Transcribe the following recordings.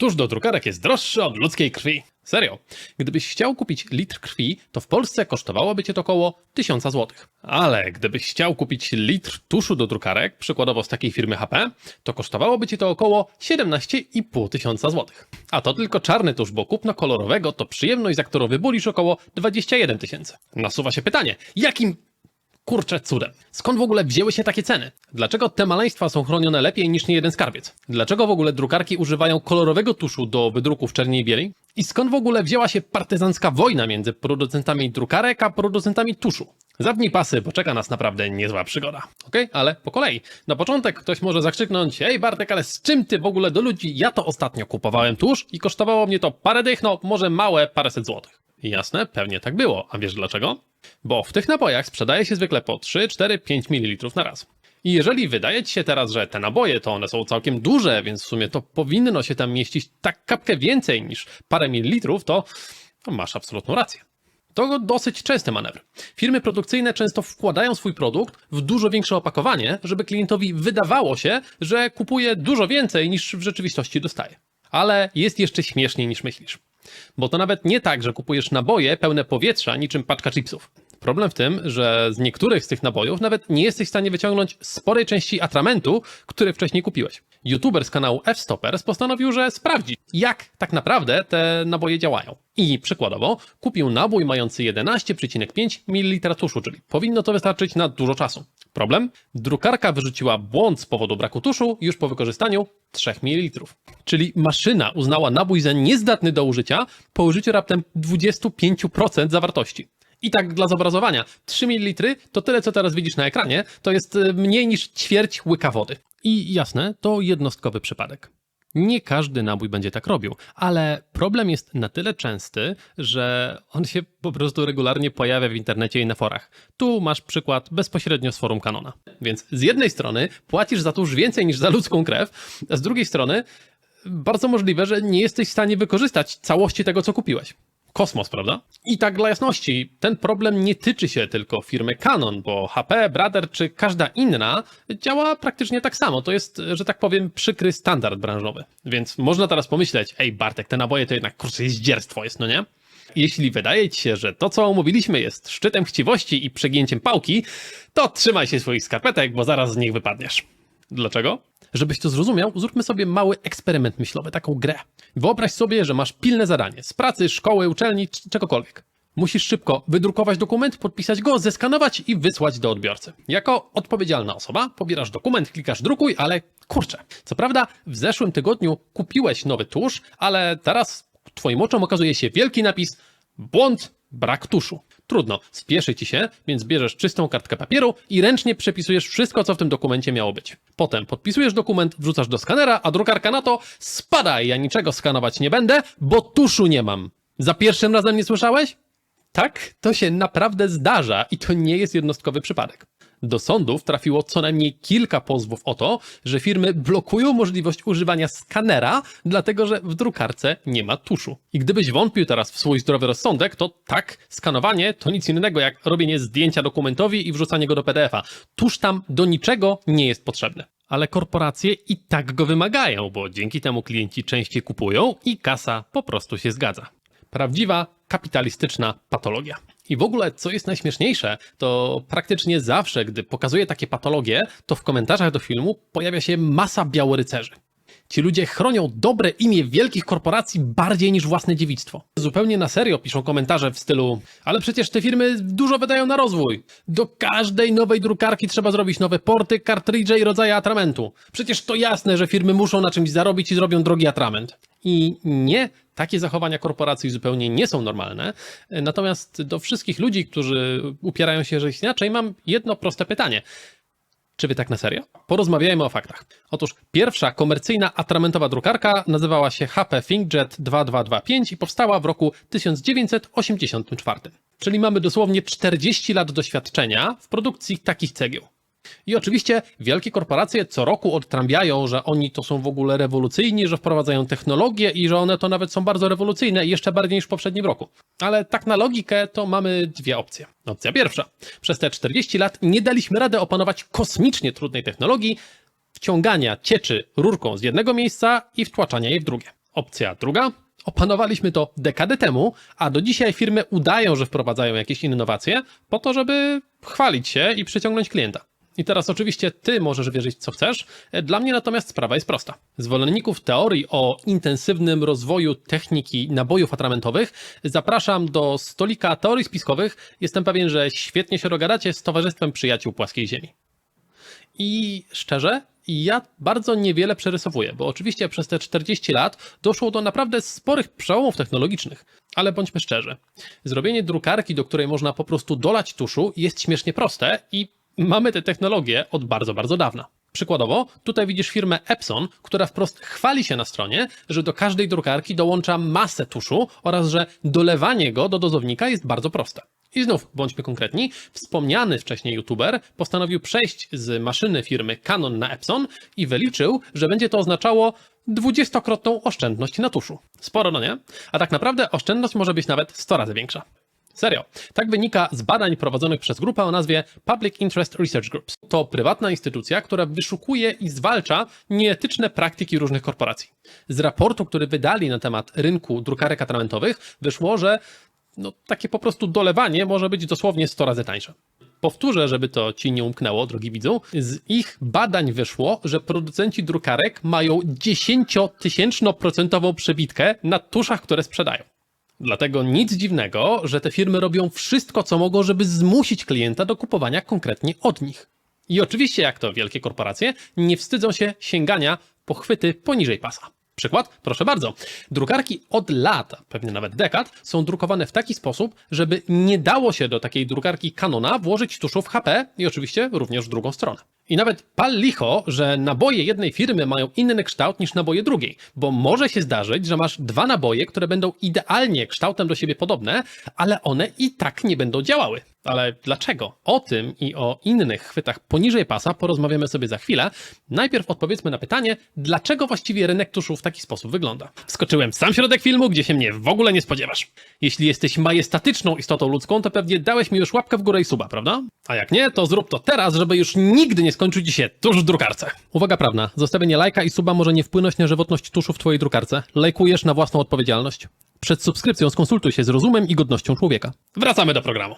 Tuż do drukarek jest droższy od ludzkiej krwi. Serio. Gdybyś chciał kupić litr krwi, to w Polsce kosztowałoby cię to około 1000 zł. Ale gdybyś chciał kupić litr tuszu do drukarek, przykładowo z takiej firmy HP, to kosztowałoby cię to około 17,5 tysiąca złotych. A to tylko czarny tusz, bo kupno kolorowego to przyjemność, za którą wybulisz około 21 tysięcy. Nasuwa się pytanie, jakim Kurczę cudem. Skąd w ogóle wzięły się takie ceny? Dlaczego te maleństwa są chronione lepiej niż niejeden skarbiec? Dlaczego w ogóle drukarki używają kolorowego tuszu do wydruków czerni i bieli? I skąd w ogóle wzięła się partyzancka wojna między producentami drukarek a producentami tuszu? Zapnij pasy, bo czeka nas naprawdę niezła przygoda. Okej, ale po kolei. Na początek ktoś może zakrzyknąć, ej Bartek, ale z czym ty w ogóle do ludzi? Ja to ostatnio kupowałem tusz i kosztowało mnie to parę dych, no może małe paręset złotych. Jasne, pewnie tak było. A wiesz dlaczego? Bo w tych napojach sprzedaje się zwykle po 3, 4, 5 ml na raz. I jeżeli wydaje ci się teraz, że te naboje to one są całkiem duże, więc w sumie to powinno się tam mieścić tak kapkę więcej niż parę mililitrów, to, masz absolutną rację. To dosyć częsty manewr. Firmy produkcyjne często wkładają swój produkt w dużo większe opakowanie, żeby klientowi wydawało się, że kupuje dużo więcej niż w rzeczywistości dostaje. Ale jest jeszcze śmieszniej niż myślisz. Bo to nawet nie tak, że kupujesz naboje pełne powietrza niczym paczka chipsów. Problem w tym, że z niektórych z tych nabojów nawet nie jesteś w stanie wyciągnąć sporej części atramentu, który wcześniej kupiłeś. YouTuber z kanału F-Stoppers postanowił, że sprawdzi, jak tak naprawdę te naboje działają. I przykładowo kupił nabój mający 11,5 ml tuszu, czyli powinno to wystarczyć na dużo czasu. Problem? Drukarka wyrzuciła błąd z powodu braku tuszu już po wykorzystaniu 3 ml. Czyli maszyna uznała nabój za niezdatny do użycia po użyciu raptem 25% zawartości. I tak dla zobrazowania, 3 ml to tyle, co teraz widzisz na ekranie, to jest y, mniej niż ćwierć łyka wody. I jasne, to jednostkowy przypadek. Nie każdy nabój będzie tak robił, ale problem jest na tyle częsty, że on się po prostu regularnie pojawia w internecie i na forach. Tu masz przykład bezpośrednio z forum Canona. Więc z jednej strony płacisz za tuż więcej niż za ludzką krew, a z drugiej strony bardzo możliwe, że nie jesteś w stanie wykorzystać całości tego, co kupiłeś. Kosmos, prawda? I tak dla jasności, ten problem nie tyczy się tylko firmy Canon, bo HP, Brother czy każda inna działa praktycznie tak samo. To jest, że tak powiem, przykry standard branżowy. Więc można teraz pomyśleć, ej Bartek, te naboje to jednak kurczę zdzierstwo jest, no nie? Jeśli wydaje ci się, że to, co omówiliśmy, jest szczytem chciwości i przegięciem pałki, to trzymaj się swoich skarpetek, bo zaraz z nich wypadniesz. Dlaczego? Żebyś to zrozumiał, zróbmy sobie mały eksperyment myślowy, taką grę. Wyobraź sobie, że masz pilne zadanie z pracy, szkoły, uczelni czegokolwiek. Musisz szybko wydrukować dokument, podpisać go, zeskanować i wysłać do odbiorcy. Jako odpowiedzialna osoba pobierasz dokument, klikasz drukuj, ale kurczę. Co prawda w zeszłym tygodniu kupiłeś nowy tusz, ale teraz twoim oczom okazuje się wielki napis błąd, brak tuszu. Trudno, spieszy ci się, więc bierzesz czystą kartkę papieru i ręcznie przepisujesz wszystko, co w tym dokumencie miało być. Potem podpisujesz dokument, wrzucasz do skanera, a drukarka na to spadaj, ja niczego skanować nie będę, bo tuszu nie mam. Za pierwszym razem nie słyszałeś? Tak, to się naprawdę zdarza i to nie jest jednostkowy przypadek. Do sądów trafiło co najmniej kilka pozwów o to, że firmy blokują możliwość używania skanera, dlatego że w drukarce nie ma tuszu. I gdybyś wątpił teraz w swój zdrowy rozsądek, to tak, skanowanie to nic innego jak robienie zdjęcia dokumentowi i wrzucanie go do PDF-a. Tusz tam do niczego nie jest potrzebny. Ale korporacje i tak go wymagają, bo dzięki temu klienci częściej kupują i kasa po prostu się zgadza. Prawdziwa kapitalistyczna patologia. I w ogóle, co jest najśmieszniejsze, to praktycznie zawsze, gdy pokazuję takie patologie, to w komentarzach do filmu pojawia się masa białorycerzy. Ci ludzie chronią dobre imię wielkich korporacji bardziej niż własne dziewictwo. Zupełnie na serio piszą komentarze w stylu ale przecież te firmy dużo wydają na rozwój. Do każdej nowej drukarki trzeba zrobić nowe porty, kartridże i rodzaje atramentu. Przecież to jasne, że firmy muszą na czymś zarobić i zrobią drogi atrament. I nie, takie zachowania korporacji zupełnie nie są normalne. Natomiast do wszystkich ludzi, którzy upierają się, że jest inaczej, mam jedno proste pytanie. Czy wy tak na serio? Porozmawiajmy o faktach. Otóż pierwsza komercyjna atramentowa drukarka nazywała się HP ThinkJet 2225 i powstała w roku 1984. Czyli mamy dosłownie 40 lat doświadczenia w produkcji takich cegieł. I oczywiście wielkie korporacje co roku odtrąbiają, że oni to są w ogóle rewolucyjni, że wprowadzają technologie i że one to nawet są bardzo rewolucyjne i jeszcze bardziej niż w poprzednim roku. Ale tak na logikę to mamy dwie opcje. Opcja pierwsza. Przez te 40 lat nie daliśmy rady opanować kosmicznie trudnej technologii wciągania cieczy rurką z jednego miejsca i wtłaczania jej w drugie. Opcja druga. Opanowaliśmy to dekadę temu, a do dzisiaj firmy udają, że wprowadzają jakieś innowacje po to, żeby chwalić się i przyciągnąć klienta. I teraz oczywiście ty możesz wierzyć co chcesz, dla mnie natomiast sprawa jest prosta. Zwolenników teorii o intensywnym rozwoju techniki nabojów atramentowych zapraszam do stolika teorii spiskowych. Jestem pewien, że świetnie się dogadacie z Towarzystwem Przyjaciół Płaskiej Ziemi. I szczerze, ja bardzo niewiele przerysowuję, bo oczywiście przez te 40 lat doszło do naprawdę sporych przełomów technologicznych. Ale bądźmy szczerzy, zrobienie drukarki, do której można po prostu dolać tuszu, jest śmiesznie proste i mamy tę technologię od bardzo, bardzo dawna. Przykładowo, tutaj widzisz firmę Epson, która wprost chwali się na stronie, że do każdej drukarki dołącza masę tuszu oraz że dolewanie go do dozownika jest bardzo proste. I znów, bądźmy konkretni, wspomniany wcześniej youtuber postanowił przejść z maszyny firmy Canon na Epson i wyliczył, że będzie to oznaczało dwudziestokrotną oszczędność na tuszu. Sporo, no nie? A tak naprawdę oszczędność może być nawet 100 razy większa. Serio. Tak wynika z badań prowadzonych przez grupę o nazwie Public Interest Research Groups. To prywatna instytucja, która wyszukuje i zwalcza nieetyczne praktyki różnych korporacji. Z raportu, który wydali na temat rynku drukarek atramentowych, wyszło, że no, takie po prostu dolewanie może być dosłownie 100 razy tańsze. Powtórzę, żeby to ci nie umknęło, drogi widzu. Z ich badań wyszło, że producenci drukarek mają 10-tysięczno-procentową przebitkę na tuszach, które sprzedają. Dlatego nic dziwnego, że te firmy robią wszystko, co mogą, żeby zmusić klienta do kupowania konkretnie od nich. I oczywiście, jak to wielkie korporacje, nie wstydzą się sięgania po chwyty poniżej pasa. Przykład? Proszę bardzo. Drukarki od lat, pewnie nawet dekad, są drukowane w taki sposób, żeby nie dało się do takiej drukarki Canona włożyć tuszów HP i oczywiście również w drugą stronę. I nawet pal licho, że naboje jednej firmy mają inny kształt niż naboje drugiej, bo może się zdarzyć, że masz dwa naboje, które będą idealnie kształtem do siebie podobne, ale one i tak nie będą działały. Ale dlaczego? O tym i o innych chwytach poniżej pasa porozmawiamy sobie za chwilę. Najpierw odpowiedzmy na pytanie, dlaczego właściwie rynek tuszu w taki sposób wygląda. Wskoczyłem w sam środek filmu, gdzie się mnie w ogóle nie spodziewasz. Jeśli jesteś majestatyczną istotą ludzką, to pewnie dałeś mi już łapkę w górę i suba, prawda? A jak nie, to zrób to teraz, żeby już nigdy nie skończył ci się tusz w drukarce. Uwaga prawna, zostawienie lajka i suba może nie wpłynąć na żywotność tuszu w twojej drukarce. Lajkujesz na własną odpowiedzialność. Przed subskrypcją skonsultuj się z rozumem i godnością człowieka. Wracamy do programu.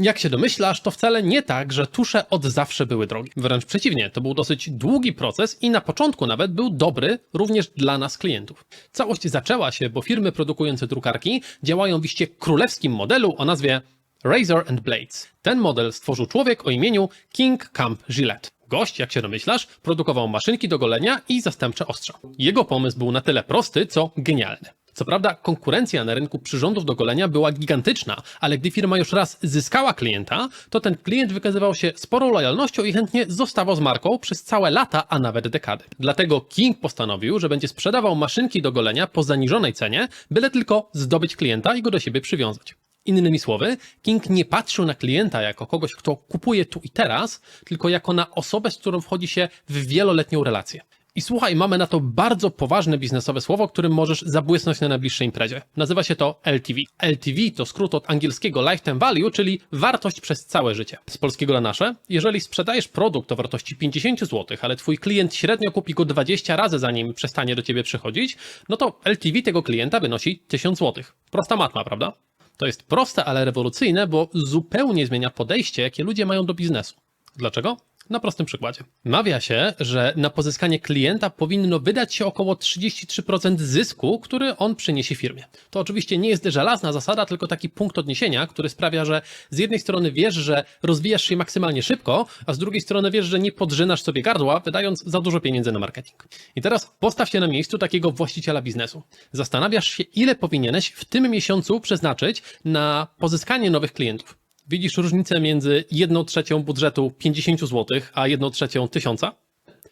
Jak się domyślasz, to wcale nie tak, że tusze od zawsze były drogie. Wręcz przeciwnie, to był dosyć długi proces i na początku nawet był dobry również dla nas klientów. Całość zaczęła się, bo firmy produkujące drukarki działają w iście królewskim modelu o nazwie Razor and Blades. Ten model stworzył człowiek o imieniu King Camp Gillette. Gość, jak się domyślasz, produkował maszynki do golenia i zastępcze ostrza. Jego pomysł był na tyle prosty, co genialny. Co prawda konkurencja na rynku przyrządów do golenia była gigantyczna, ale gdy firma już raz zyskała klienta, to ten klient wykazywał się sporą lojalnością i chętnie zostawał z marką przez całe lata, a nawet dekady. Dlatego King postanowił, że będzie sprzedawał maszynki do golenia po zaniżonej cenie, byle tylko zdobyć klienta i go do siebie przywiązać. Innymi słowy, King nie patrzył na klienta jako kogoś, kto kupuje tu i teraz, tylko jako na osobę, z którą wchodzi się w wieloletnią relację. I słuchaj, mamy na to bardzo poważne biznesowe słowo, którym możesz zabłysnąć na najbliższej imprezie. Nazywa się to LTV. LTV to skrót od angielskiego Lifetime Value, czyli wartość przez całe życie. Z polskiego na nasze, jeżeli sprzedajesz produkt o wartości 50 zł, ale twój klient średnio kupi go 20 razy zanim przestanie do ciebie przychodzić, no to LTV tego klienta wynosi 1000 zł. Prosta matma, prawda? To jest proste, ale rewolucyjne, bo zupełnie zmienia podejście, jakie ludzie mają do biznesu. Dlaczego? Na prostym przykładzie. Mawia się, że na pozyskanie klienta powinno wydać się około 33% zysku, który on przyniesie firmie. To oczywiście nie jest żelazna zasada, tylko taki punkt odniesienia, który sprawia, że z jednej strony wiesz, że rozwijasz się maksymalnie szybko, a z drugiej strony wiesz, że nie podrzynasz sobie gardła, wydając za dużo pieniędzy na marketing. I teraz postaw się na miejscu takiego właściciela biznesu. Zastanawiasz się, ile powinieneś w tym miesiącu przeznaczyć na pozyskanie nowych klientów. Widzisz różnicę między 1 trzecią budżetu 50 zł, a 1 trzecią 1000?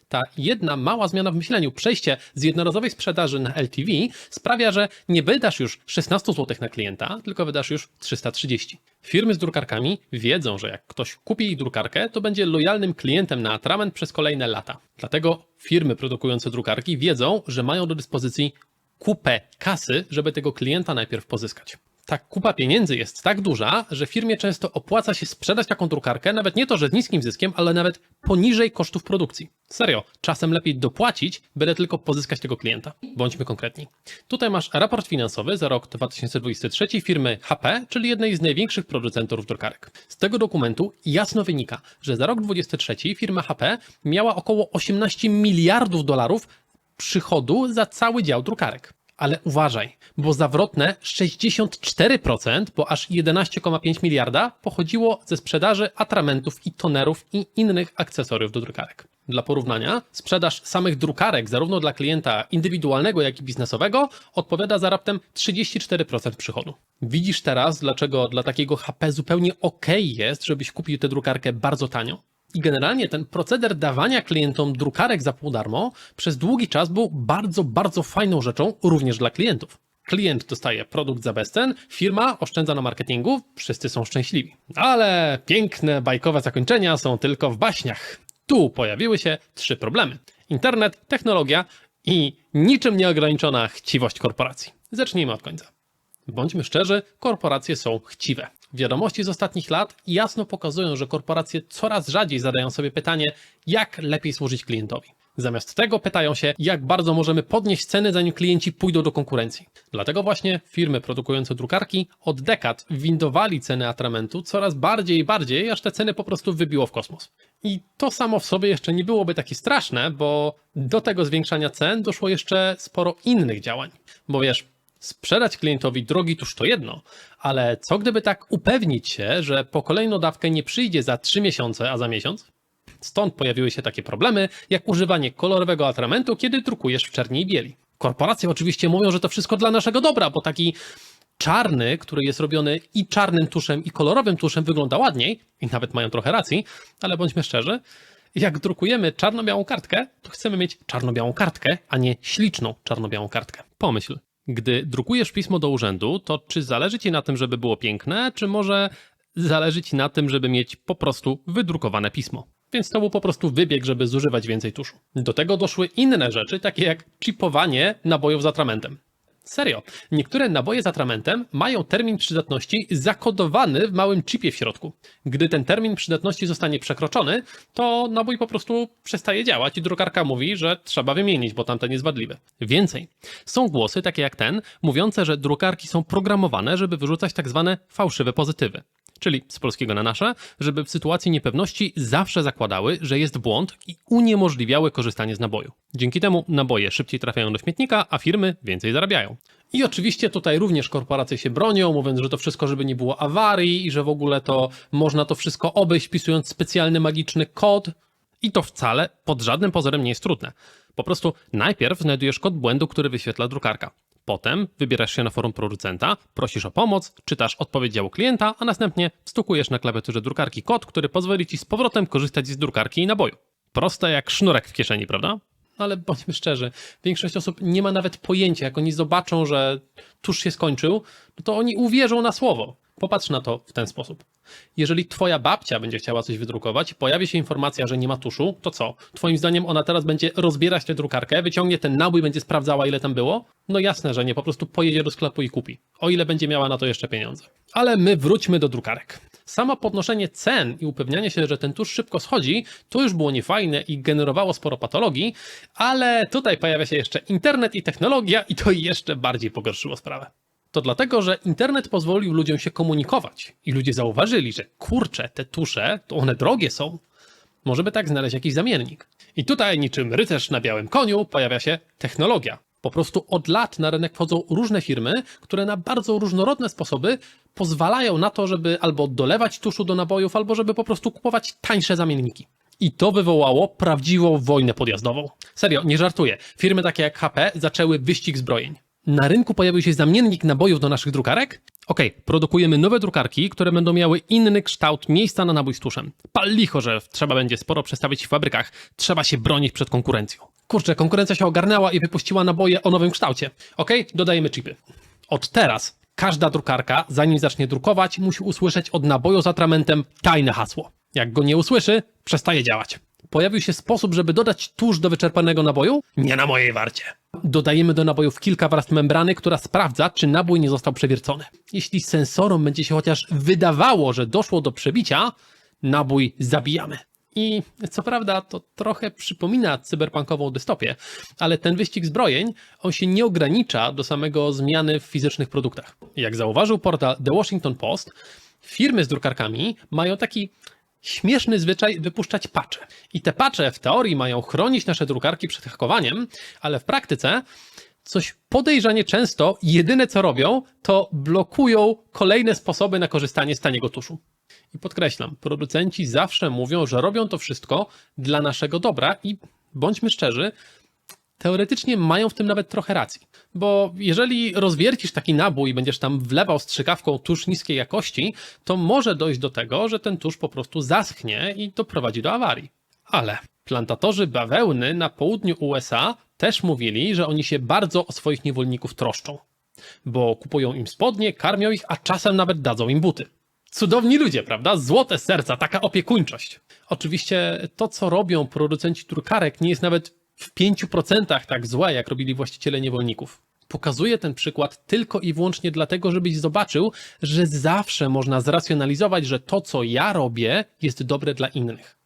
Ta jedna mała zmiana w myśleniu, przejście z jednorazowej sprzedaży na LTV sprawia, że nie wydasz już 16 zł na klienta, tylko wydasz już 330. Firmy z drukarkami wiedzą, że jak ktoś kupi ich drukarkę, to będzie lojalnym klientem na atrament przez kolejne lata. Dlatego firmy produkujące drukarki wiedzą, że mają do dyspozycji kupę kasy, żeby tego klienta najpierw pozyskać. Ta kupa pieniędzy jest tak duża, że firmie często opłaca się sprzedać taką drukarkę, nawet nie to, że z niskim zyskiem, ale nawet poniżej kosztów produkcji. Serio, czasem lepiej dopłacić, byle tylko pozyskać tego klienta. Bądźmy konkretni. Tutaj masz raport finansowy za rok 2023 firmy HP, czyli jednej z największych producentów drukarek. Z tego dokumentu jasno wynika, że za rok 2023 firma HP miała około 18 miliardów dolarów przychodu za cały dział drukarek. Ale uważaj, bo zawrotne 64%, bo aż 11,5 miliarda pochodziło ze sprzedaży atramentów i tonerów i innych akcesoriów do drukarek. Dla porównania, sprzedaż samych drukarek zarówno dla klienta indywidualnego, jak i biznesowego odpowiada za raptem 34% przychodu. Widzisz teraz, dlaczego dla takiego HP zupełnie ok jest, żebyś kupił tę drukarkę bardzo tanio? I generalnie ten proceder dawania klientom drukarek za pół darmo przez długi czas był bardzo, bardzo fajną rzeczą również dla klientów. Klient dostaje produkt za bezcen, firma oszczędza na marketingu, wszyscy są szczęśliwi. Ale piękne, bajkowe zakończenia są tylko w baśniach. Tu pojawiły się trzy problemy: internet, technologia i niczym nieograniczona chciwość korporacji. Zacznijmy od końca. Bądźmy szczerzy, korporacje są chciwe. Wiadomości z ostatnich lat jasno pokazują, że korporacje coraz rzadziej zadają sobie pytanie, jak lepiej służyć klientowi. Zamiast tego pytają się, jak bardzo możemy podnieść ceny, zanim klienci pójdą do konkurencji. Dlatego właśnie firmy produkujące drukarki od dekad windowali ceny atramentu coraz bardziej i bardziej, aż te ceny po prostu wybiło w kosmos. I to samo w sobie jeszcze nie byłoby takie straszne, bo do tego zwiększania cen doszło jeszcze sporo innych działań. Bo wiesz, Sprzedać klientowi drogi tuż to jedno, ale co gdyby tak upewnić się, że po kolejną dawkę nie przyjdzie za 3 miesiące, a za miesiąc? Stąd pojawiły się takie problemy, jak używanie kolorowego atramentu, kiedy drukujesz w czerni i bieli. Korporacje oczywiście mówią, że to wszystko dla naszego dobra, bo taki czarny, który jest robiony i czarnym tuszem, i kolorowym tuszem, wygląda ładniej, i nawet mają trochę racji, ale bądźmy szczerzy, jak drukujemy czarno-białą kartkę, to chcemy mieć czarno-białą kartkę, a nie śliczną czarno-białą kartkę. Pomyśl, gdy drukujesz pismo do urzędu, to czy zależy ci na tym, żeby było piękne, czy może zależy ci na tym, żeby mieć po prostu wydrukowane pismo? Więc to był po prostu wybieg, żeby zużywać więcej tuszu. Do tego doszły inne rzeczy, takie jak chipowanie nabojów z atramentem. Serio, niektóre naboje z atramentem mają termin przydatności zakodowany w małym chipie w środku. Gdy ten termin przydatności zostanie przekroczony, to nabój po prostu przestaje działać i drukarka mówi, że trzeba wymienić, bo tamten jest wadliwy. Więcej, są głosy takie jak ten, mówiące, że drukarki są programowane, żeby wyrzucać tak zwane fałszywe pozytywy czyli z polskiego na nasze, żeby w sytuacji niepewności zawsze zakładały, że jest błąd i uniemożliwiały korzystanie z naboju. Dzięki temu naboje szybciej trafiają do śmietnika, a firmy więcej zarabiają. I oczywiście tutaj również korporacje się bronią, mówiąc, że to wszystko, żeby nie było awarii i że w ogóle to można to wszystko obejść, wpisując specjalny magiczny kod. I to wcale pod żadnym pozorem nie jest trudne. Po prostu najpierw znajdujesz kod błędu, który wyświetla drukarka. Potem wybierasz się na forum producenta, prosisz o pomoc, czytasz odpowiedź działu klienta, a następnie wstukujesz na klawiaturze drukarki kod, który pozwoli ci z powrotem korzystać z drukarki i naboju. Proste jak sznurek w kieszeni, prawda? Ale bądźmy szczerzy, większość osób nie ma nawet pojęcia, jak oni zobaczą, że tuż się skończył, no to oni uwierzą na słowo. Popatrz na to w ten sposób. Jeżeli twoja babcia będzie chciała coś wydrukować, pojawi się informacja, że nie ma tuszu, to co? Twoim zdaniem ona teraz będzie rozbierać tę drukarkę, wyciągnie ten nabój, będzie sprawdzała, ile tam było? No jasne, że nie, po prostu pojedzie do sklepu i kupi. O ile będzie miała na to jeszcze pieniądze. Ale my wróćmy do drukarek. Samo podnoszenie cen i upewnianie się, że ten tusz szybko schodzi, to już było niefajne i generowało sporo patologii, ale tutaj pojawia się jeszcze internet i technologia i to jeszcze bardziej pogorszyło sprawę. To dlatego, że internet pozwolił ludziom się komunikować i ludzie zauważyli, że kurczę, te tusze, to one drogie są. Może by tak znaleźć jakiś zamiennik. I tutaj, niczym rycerz na białym koniu, pojawia się technologia. Po prostu od lat na rynek wchodzą różne firmy, które na bardzo różnorodne sposoby pozwalają na to, żeby albo dolewać tuszu do nabojów, albo żeby po prostu kupować tańsze zamienniki. I to wywołało prawdziwą wojnę podjazdową. Serio, nie żartuję. Firmy takie jak HP zaczęły wyścig zbrojeń na rynku pojawił się zamiennik nabojów do naszych drukarek? Ok, produkujemy nowe drukarki, które będą miały inny kształt miejsca na nabój z tuszem. Pal licho, że trzeba będzie sporo przestawić w fabrykach. Trzeba się bronić przed konkurencją. Kurczę, konkurencja się ogarnęła i wypuściła naboje o nowym kształcie. Ok, dodajemy chipy. Od teraz każda drukarka, zanim zacznie drukować, musi usłyszeć od naboju z atramentem tajne hasło. Jak go nie usłyszy, przestaje działać. Pojawił się sposób, żeby dodać tusz do wyczerpanego naboju? Nie na mojej warcie. Dodajemy do nabojów kilka warstw membrany, która sprawdza, czy nabój nie został przewiercony. Jeśli sensorom będzie się chociaż wydawało, że doszło do przebicia, nabój zabijamy. I co prawda to trochę przypomina cyberpunkową dystopię, ale ten wyścig zbrojeń, on się nie ogranicza do samego zmiany w fizycznych produktach. Jak zauważył portal The Washington Post, firmy z drukarkami mają taki śmieszny zwyczaj wypuszczać patche. I te patche w teorii mają chronić nasze drukarki przed hakowaniem, ale w praktyce coś podejrzanie często jedyne co robią, to blokują kolejne sposoby na korzystanie z taniego tuszu. I podkreślam, producenci zawsze mówią, że robią to wszystko dla naszego dobra i bądźmy szczerzy, teoretycznie mają w tym nawet trochę racji. Bo jeżeli rozwiercisz taki nabój i będziesz tam wlewał strzykawką tusz niskiej jakości, to może dojść do tego, że ten tusz po prostu zaschnie i doprowadzi do awarii. Ale plantatorzy bawełny na południu USA też mówili, że oni się bardzo o swoich niewolników troszczą. Bo kupują im spodnie, karmią ich, a czasem nawet dadzą im buty. Cudowni ludzie, prawda? Złote serca, taka opiekuńczość. Oczywiście to, co robią producenci drukarek, nie jest nawet w 5% tak złe, jak robili właściciele niewolników. Pokazuję ten przykład tylko i wyłącznie dlatego, żebyś zobaczył, że zawsze można zracjonalizować, że to, co ja robię, jest dobre dla innych.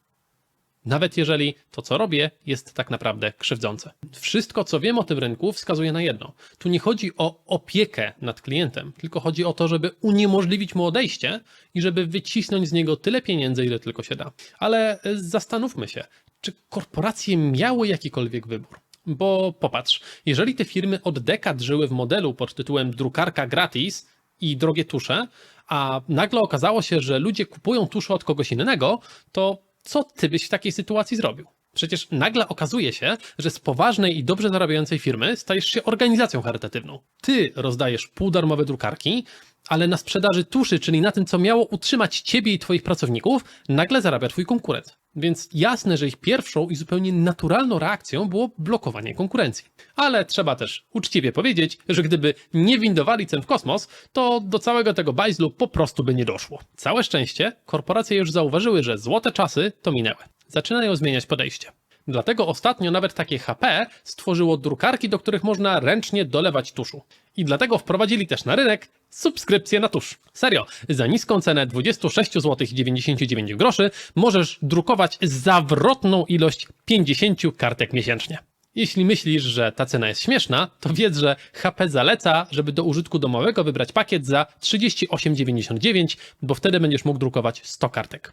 Nawet jeżeli to, co robię, jest tak naprawdę krzywdzące. Wszystko, co wiem o tym rynku, wskazuje na jedno. Tu nie chodzi o opiekę nad klientem, tylko chodzi o to, żeby uniemożliwić mu odejście i żeby wycisnąć z niego tyle pieniędzy, ile tylko się da. Ale zastanówmy się, czy korporacje miały jakikolwiek wybór? Bo popatrz, jeżeli te firmy od dekad żyły w modelu pod tytułem drukarka gratis i drogie tusze, a nagle okazało się, że ludzie kupują tusze od kogoś innego, to co ty byś w takiej sytuacji zrobił? Przecież nagle okazuje się, że z poważnej i dobrze zarabiającej firmy stajesz się organizacją charytatywną. Ty rozdajesz półdarmowe drukarki, ale na sprzedaży tuszy, czyli na tym, co miało utrzymać ciebie i twoich pracowników, nagle zarabia twój konkurent. Więc jasne, że ich pierwszą i zupełnie naturalną reakcją było blokowanie konkurencji. Ale trzeba też uczciwie powiedzieć, że gdyby nie windowali cen w kosmos, to do całego tego bajzlu po prostu by nie doszło. Całe szczęście, korporacje już zauważyły, że złote czasy to minęły. Zaczynają zmieniać podejście. Dlatego ostatnio nawet takie HP stworzyło drukarki, do których można ręcznie dolewać tuszu. I dlatego wprowadzili też na rynek subskrypcję na tusz. Serio, za niską cenę 26 zł 99 groszy możesz drukować zawrotną ilość 50 kartek miesięcznie. Jeśli myślisz, że ta cena jest śmieszna, to wiedz, że HP zaleca, żeby do użytku domowego wybrać pakiet za 38,99, bo wtedy będziesz mógł drukować 100 kartek.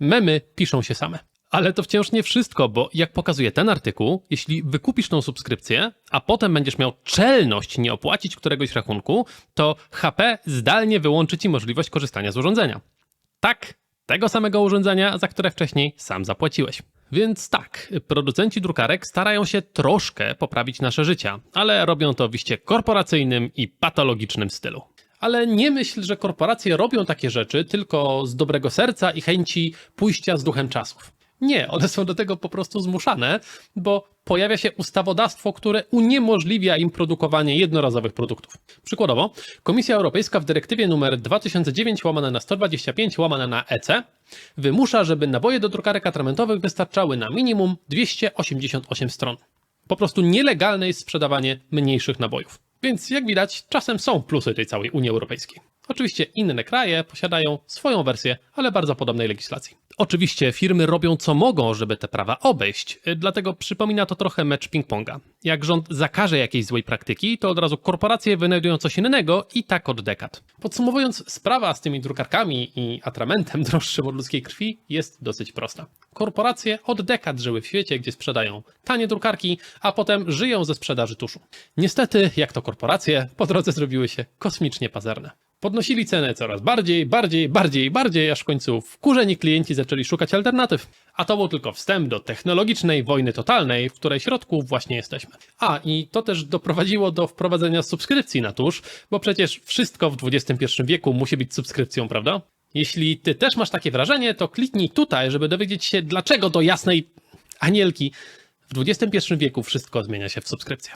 Memy piszą się same. Ale to wciąż nie wszystko, bo jak pokazuje ten artykuł, jeśli wykupisz tą subskrypcję, a potem będziesz miał czelność nie opłacić któregoś rachunku, to HP zdalnie wyłączy ci możliwość korzystania z urządzenia. Tak, tego samego urządzenia, za które wcześniej sam zapłaciłeś. Więc tak, producenci drukarek starają się troszkę poprawić nasze życia, ale robią to w iście korporacyjnym i patologicznym stylu. Ale nie myśl, że korporacje robią takie rzeczy tylko z dobrego serca i chęci pójścia z duchem czasów. Nie, one są do tego po prostu zmuszane, bo pojawia się ustawodawstwo, które uniemożliwia im produkowanie jednorazowych produktów. Przykładowo, Komisja Europejska w dyrektywie nr 2009 łamane na 125 łamane na EC wymusza, żeby naboje do drukarek atramentowych wystarczały na minimum 288 stron. Po prostu nielegalne jest sprzedawanie mniejszych nabojów. Więc jak widać, czasem są plusy tej całej Unii Europejskiej. Oczywiście inne kraje posiadają swoją wersję, ale bardzo podobnej legislacji. Oczywiście firmy robią co mogą, żeby te prawa obejść, y, dlatego przypomina to trochę mecz ping-ponga. Jak rząd zakaże jakiejś złej praktyki, to od razu korporacje wynajdują coś innego i tak od dekad. Podsumowując, sprawa z tymi drukarkami i atramentem droższym od ludzkiej krwi jest dosyć prosta. Korporacje od dekad żyły w świecie, gdzie sprzedają tanie drukarki, a potem żyją ze sprzedaży tuszu. Niestety, jak to korporacje, po drodze zrobiły się kosmicznie pazerne. Podnosili cenę coraz bardziej, bardziej, bardziej, bardziej, aż w końcu wkurzeni klienci zaczęli szukać alternatyw. A to był tylko wstęp do technologicznej wojny totalnej, w której środku właśnie jesteśmy. A, i to też doprowadziło do wprowadzenia subskrypcji na tusz, bo przecież wszystko w XXI wieku musi być subskrypcją, prawda? Jeśli ty też masz takie wrażenie, to kliknij tutaj, żeby dowiedzieć się, dlaczego do jasnej anielki w XXI wieku wszystko zmienia się w subskrypcję.